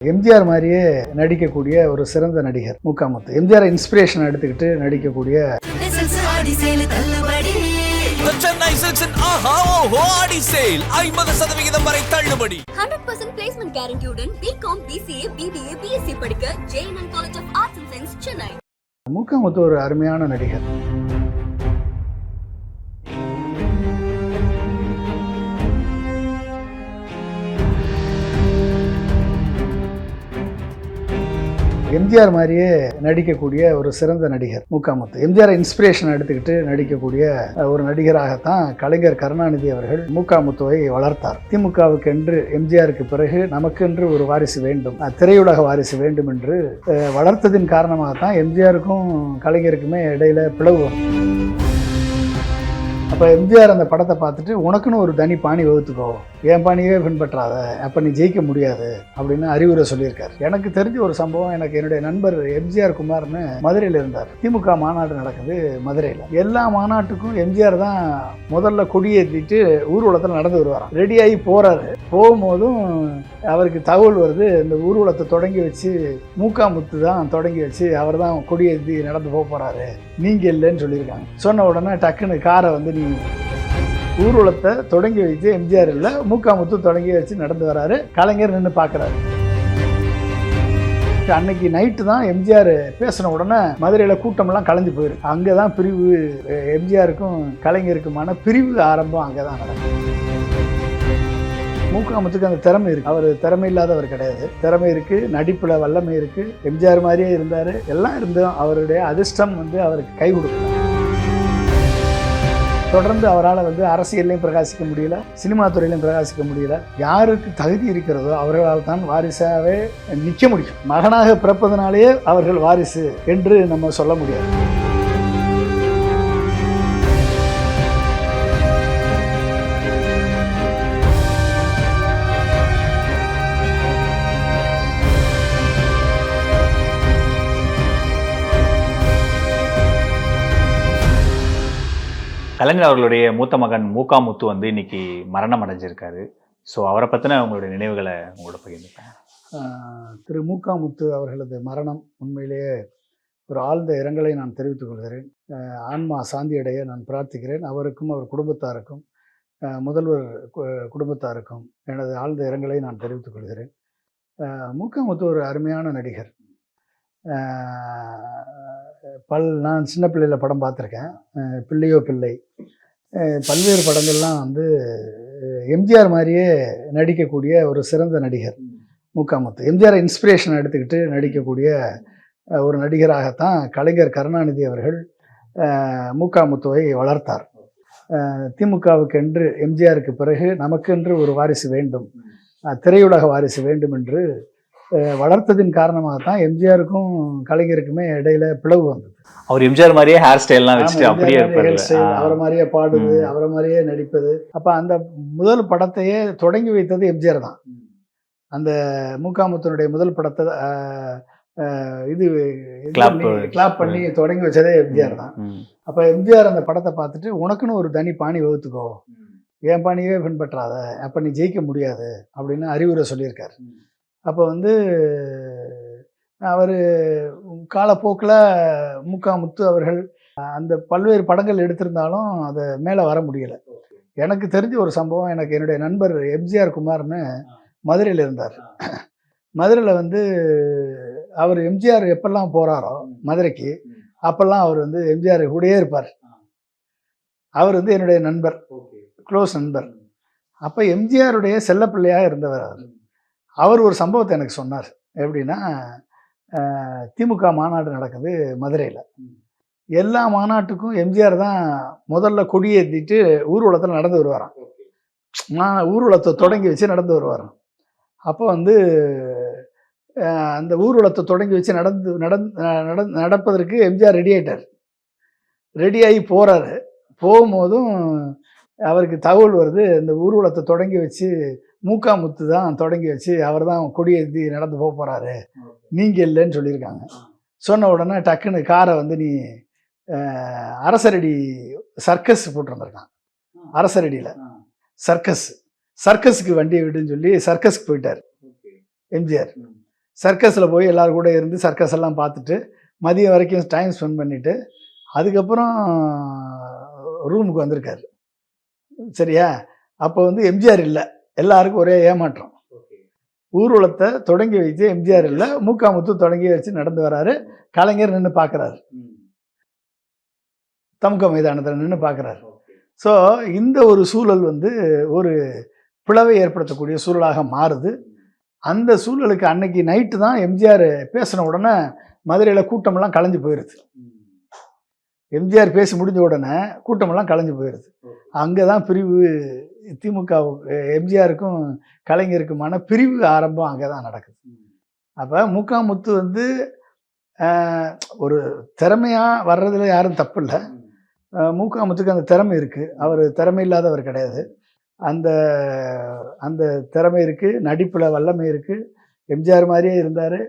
எம்ஜிஆர் மாதிரியே நடிக்கக்கூடிய ஒரு சிறந்த நடிகர் முக்காமுத்து. எம்ஜிஆர் இன்ஸ்பிரேஷன் எடுத்துக்கிட்டு நடிக்கக்கூடிய Sale ஐம்பது சதவிகிதம் வரை தள்ளுபடி ஹண்ட்ரட் பர்சன்ட் பிளேஸ்மெண்ட் கேரண்டியுடன் பிகாம் பிசிஏ பிபிஏ பிஎஸ்சி படிக்க JNN college of arts and science Chennai முக்காமுத்து ஒரு அருமையான நடிகர். எம்ஜிஆர் மாதிரியே நடிக்கக்கூடிய ஒரு சிறந்த நடிகர் முக்காமுத்து. எம்ஜிஆர் இன்ஸ்பிரேஷன் எடுத்துக்கிட்டு நடிக்கக்கூடிய ஒரு நடிகராகத்தான் கலைஞர் கருணாநிதி அவர்கள் முக்காமுத்துவை வளர்த்தார். திமுகவுக்கு என்று எம்ஜிஆருக்கு பிறகு நமக்கென்று ஒரு வாரிசு வேண்டும் திரையுலக வாரிசு வேண்டும் என்று வளர்த்ததின் காரணமாகத்தான் எம்ஜிஆருக்கும் கலைஞருக்குமே இடையில பிளவு அப்போ எம்ஜிஆர் அந்த படத்தை பார்த்துட்டு உனக்குன்னு ஒரு தனி பாணி வகுத்துக்கோ என் பாணியே பின்பற்றாத? அப்போ நீ ஜெயிக்க முடியாது அப்படின்னு அறிவுரை சொல்லியிருக்காரு. எனக்கு தெரிஞ்ச ஒரு சம்பவம் எனக்கு என்னுடைய நண்பர் எம்ஜிஆர் குமார்னு மதுரையில் இருந்தார். திமுக மாநாடு நடக்குது மதுரையில். எல்லா மாநாட்டுக்கும் எம்ஜிஆர் தான் முதல்ல கொடியேற்றிட்டு ஊர்வலத்தில் நடந்து வருவாராம் ரெடியாகி போகிறாரு போகும்போதும் அவருக்கு தகவல் வருது இந்த ஊர்வலத்தை தொடங்கி வச்சு மூக்காமுத்து தான் தொடங்கி வச்சு அவர் தான் கொடியேற்றி நடந்து போக போகிறாரு நீங்கள் இல்லைன்னு சொல்லியிருக்காங்க. சொன்ன உடனே டக்குன்னு காரை வந்து நீ ஊர்வலத்தை தொடங்கி வைத்து எம்ஜிஆர் இல்லை மூக்காமுத்து தொடங்கி வச்சு நடந்து வராரு. கலைஞர் நின்று பார்க்குறாரு. அன்னைக்கு நைட்டு தான் எம்ஜிஆர் பேசின உடனே மதுரையில் கூட்டமெல்லாம் கலைஞ்சு போயிருக்கு அங்கே தான் பிரிவு எம்ஜிஆருக்கும் கலைஞருக்குமான பிரிவு ஆரம்பம் அங்கே தான் நடக்கும் மூக்காமுத்துக்கு அந்த திறமை இருக்கு. அவர் திறமை இல்லாதவர் கிடையாது. திறமை இருக்கு நடிப்புல வல்லமை இருக்கு. எம்ஜிஆர் மாதிரியே இருந்தாரு. எல்லாம் இருந்தும் அவருடைய அதிர்ஷ்டம் வந்து அவருக்கு கை கொடுக்கல தொடர்ந்து அவரால் வந்து அரசியல்லையும் பிரகாசிக்க முடியல சினிமா துறையிலையும் பிரகாசிக்க முடியல. யாருக்கு தகுதி இருக்கிறதோ அவர்களால் தான் வாரிசாகவே நிற்க முடியும். மகனாக பிறப்பதனாலேயே அவர்கள் வாரிசு என்று நம்ம சொல்ல முடியாது. கலைஞர் அவர்களுடைய மூத்த மகன் மூக்கா முத்து வந்து இன்னைக்கு மரணம் அடைஞ்சிருக்காரு. ஸோ அவரை பற்றின உங்களுடைய நினைவுகளை உங்களோட பகிர்ந்துப்பேன் திரு மூக்கா முத்து அவர்களது மரணம் உண்மையிலேயே ஒரு ஆழ்ந்த இரங்கலை நான் தெரிவித்துக் கொள்கிறேன். ஆன்மா சாந்தியடைய நான் பிரார்த்திக்கிறேன். அவருக்கும் அவர் குடும்பத்தாருக்கும் முதல்வர் கு- குடும்பத்தாருக்கும் எனது ஆழ்ந்த இரங்கலை நான் தெரிவித்துக் கொள்கிறேன். மூக்கா மூக்காமுத்து ஒரு அருமையான நடிகர். பல் நான் சின்ன பிள்ளையில படம் பார்த்துருக்கேன். பிள்ளையோ பிள்ளை. பல்வேறு படங்கள்லாம் வந்து எம்ஜிஆர் மாதிரியே நடிக்கக்கூடிய ஒரு சிறந்த நடிகர் முக்காமுத்து. எம்ஜிஆர் இன்ஸ்பிரேஷன் எடுத்துக்கிட்டு நடிக்கக்கூடிய ஒரு நடிகராகத்தான் கலைஞர் கருணாநிதி அவர்கள் அஹ், முக்காமுத்துவை வளர்த்தார். திமுகவுக்கு என்று எம்ஜிஆருக்கு பிறகு நமக்கென்று ஒரு வாரிசு வேண்டும். திரையுலக வாரிசு வேண்டும் என்று வளர்த்ததின் காரணமாகத்தான் எம்ஜிஆருக்கும் கலைஞருக்குமே இடையில பிளவு வந்தது. அவர் எம்ஜிஆர் மாதிரியே ஹேர் ஸ்டைல்லாம் வச்சுட்டு அப்படியே இருப்பாரு அவரை மாதிரியே பாடுது. அவரை மாதிரியே நடிப்பது. அப்ப அந்த முதல் படத்தையே தொடங்கி வைத்தது எம்ஜிஆர் தான். அந்த மூக்காமுத்தனுடைய முதல் படத்தை இது. கிளாப் பண்ணி தொடங்கி வச்சதே எம்ஜிஆர் தான். அப்ப எம்ஜிஆர் அந்த படத்தை பார்த்துட்டு உனக்குன்னு ஒரு தனி பாணி வகுத்துக்கோ. என் பாணியே பின்பற்றாத? அப்ப நீ ஜெயிக்க முடியாது. அப்படின்னு அறிவுரை சொல்லியிருக்காரு. அப்போ வந்து அவர் காலப்போக்கில் முத்து அவர்கள் அந்த பல்வேறு படங்கள் எடுத்திருந்தாலும் அதை மேலே வர முடியல. எனக்கு தெரிஞ்ச ஒரு சம்பவம் எனக்கு என்னுடைய நண்பர் எம்ஜிஆர் குமார்னு மதுரையில் இருந்தார். மதுரையில் வந்து அவர் எம்ஜிஆர் எப்பெல்லாம் போகிறாரோ மதுரைக்கு அப்பெல்லாம் அவர் வந்து எம்ஜிஆர் கூடயே இருப்பார். அவர் வந்து என்னுடைய நண்பர். க்ளோஸ் நண்பர். அப்போ எம்ஜிஆருடைய செல்லப்பிள்ளையாக இருந்தவர் அவர். அவர் ஒரு சம்பவத்தை எனக்கு சொன்னார். எப்படின்னா திமுக மாநாடு நடக்குது மதுரையில். எல்லா மாநாட்டுக்கும் எம்ஜிஆர் தான் முதல்ல கொடியேற்றிட்டு ஊர்வலத்தில் நடந்து வருவாராம். மா ஊர்வலத்தை தொடங்கி வச்சு நடந்து வருவாராம். அப்போ வந்து அந்த ஊர்வலத்தை தொடங்கி வச்சு நடந்து நடந்து நடப்பதற்கு எம்ஜிஆர் ரெடி ஆயிட்டார். ரெடியாகி போகிறாரு போகும்போதும் அவருக்கு தகவல் வருது இந்த ஊர்வலத்தை தொடங்கி வச்சு மூக்காமுத்து தான் தொடங்கி வச்சு அவர் தான் கொடியேற்றி நடந்து போக போறாரு. நீங்க இல்லைன்னு சொல்லியிருக்காங்க. சொன்ன உடனே டக்குன்னு காரை வந்து நீ அரசரடி சர்க்கஸ் போட்டிருந்திருக்கான். அரசரடியில். சர்க்கஸ். சர்க்கஸுக்கு வண்டியை விடுன்னு சொல்லி சர்க்கஸ்க்கு போயிட்டார். எம்ஜிஆர். சர்க்கஸில் போய் எல்லாரும் கூட இருந்து சர்க்கஸ் எல்லாம் பார்த்துட்டு மதியம் வரைக்கும் டைம் ஸ்பெண்ட் பண்ணிவிட்டு அதுக்கப்புறம் ரூமுக்கு வந்திருக்காரு. சரியா? அப்போ வந்து எம்ஜிஆர் இல்லை. எல்லாருக்கும் ஒரே ஏமாற்றம். ஊர்வலத்தை தொடங்கி வச்சு எம்ஜிஆர் இல்லை மூக்காமுத்து தொடங்கி வச்சு நடந்து வராரு. கலைஞர் நின்று பார்க்குறாரு தமுக மைதானத்தில் நின்று பார்க்குறாரு ஸோ இந்த ஒரு சூழல் வந்து ஒரு பிளவை ஏற்படுத்தக்கூடிய சூழலாக மாறுது. அந்த சூழலுக்கு அன்னைக்கு நைட்டு தான் எம்ஜிஆர் பேசின உடனே மதுரையில் கூட்டமெல்லாம் கலைஞ்சு போயிடுது எம்ஜிஆர் பேசி முடிஞ்ச உடனே கூட்டமெல்லாம் கலைஞ்சு போயிடுது அங்கே தான் பிரிவு திமுக எம்ஜிஆருக்கும் கலைஞருக்குமான பிரிவு ஆரம்பம் அங்கே தான் நடக்குது. அப்போ முக்காமுத்து வந்து ஒரு திறமையாக வர்றதுல யாரும் தப்பு இல்லை மூக்காமுத்துக்கு அந்த திறமை இருக்குது அவர் திறமை இல்லாதவர் கிடையாது. அந்த அந்த திறமை இருக்குது நடிப்பில் வல்லமை இருக்குது எம்ஜிஆர் மாதிரியே இருந்தார்.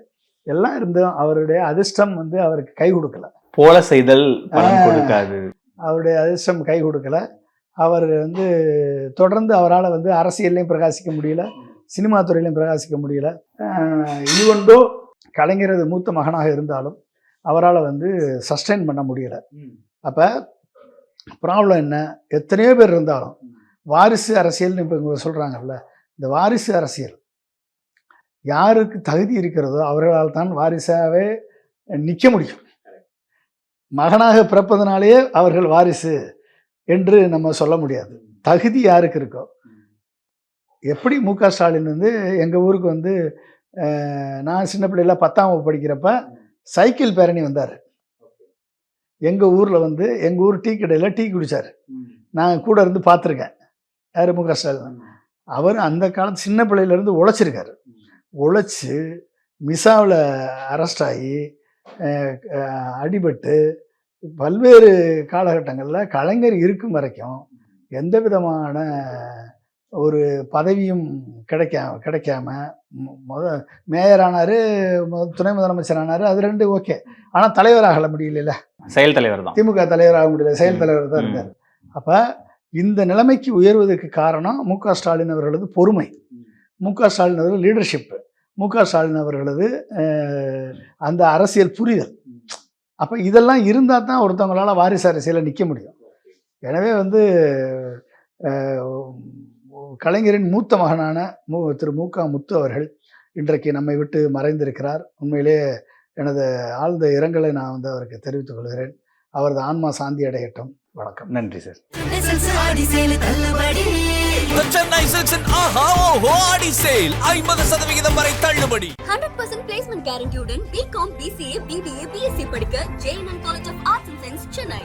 எல்லாம் இருந்தும் அவருடைய அதிர்ஷ்டம் வந்து அவருக்கு கை கொடுக்கல. போல செய்தல் பலன். கொடுக்காது. அவருடைய அதிர்ஷ்டம் கை கொடுக்கல. அவர் வந்து தொடர்ந்து அவரால் வந்து அரசியல்லையும் பிரகாசிக்க முடியல சினிமா துறையிலையும் பிரகாசிக்க முடியல. ஈவன்டோ கலைஞரது மூத்த மகனாக இருந்தாலும் அவரால் வந்து சஸ்டைன் பண்ண முடியல. அப்போ ப்ராப்ளம் என்ன? எத்தனையோ பேர் இருந்தாலும் வாரிசு அரசியல்னு இப்போ இவங்க சொல்கிறாங்கல்ல இந்த வாரிசு அரசியல் யாருக்கு தகுதி இருக்கிறதோ அவர்களால் தான் வாரிசாகவே நிற்க முடியும். மகனாக பிறப்பதனாலேயே அவர்கள் வாரிசு என்று நம்ம சொல்ல முடியாது. தகுதி யாருக்கு இருக்கோ? எப்படி மு க ஸ்டாலின் வந்து எங்கள் ஊருக்கு வந்து நான் சின்ன பிள்ளையில பத்தாம் வகுப்பு படிக்கிறப்ப சைக்கிள் பேரணி வந்தார். எங்கள் ஊரில் வந்து எங்கள் ஊர் டீ கடையில் டீ குடித்தார் நான் கூட இருந்து பார்த்துருக்கேன் யார் மு க ஸ்டாலின்? அவர் அந்த காலத்து சின்ன பிள்ளையிலேருந்து உழைச்சிருக்காரு. உழைச்சி மிசாவில் அரெஸ்ட் ஆகி அடிபட்டு பல்வேறு காலகட்டங்களில் கலைஞர் இருக்கும் வரைக்கும் எந்த விதமான ஒரு பதவியும் கிடைக்காம கிடைக்காம முத மேயர் ஆனார் துணை முதலமைச்சர் ஆனார் அது ரெண்டு ஓகே. ஆனால் தலைவராகல முடியல செயல் தலைவர் தான். திமுக தலைவராக முடியல செயல் தலைவர் தான். இருந்தார். அப்போ இந்த நிலைமைக்கு உயர்வதற்கு காரணம் மு க ஸ்டாலின் அவர்களது பொறுமை. மு. க ஸ்டாலின் அவர்கள் லீடர்ஷிப் மு க ஸ்டாலின் அவர்களது அந்த அரசியல் புரிதல். அப்போ இதெல்லாம் இருந்தால் தான் ஒருத்தவங்களால வாரிசு அரசியலில் நிற்க முடியும். எனவே வந்து கலைஞரின் மூத்த மகனான மு திரு மு க முத்து அவர்கள் இன்றைக்கு நம்மை விட்டு மறைந்திருக்கிறார். உண்மையிலே எனது ஆழ்ந்த இரங்கலை நான் வந்து அவருக்கு தெரிவித்துக் கொள்கிறேன். அவரது ஆன்மா சாந்தி அடையட்டும். வணக்கம். நன்றி சார். SSLC ஆடி சேலு. தள்ளுபடி. The Chennai Silks and Aha Oho ஐம்பது சதவிகிதம் வரை தள்ளுபடி ஹண்ட்ரட் பர்சன்ட் பிளேஸ்மெண்ட் கேரண்டியுடன் பிகாம் பிசிஏ பிபிஏ பிஎஸ்சி படிக்க JNN college of arts and science Chennai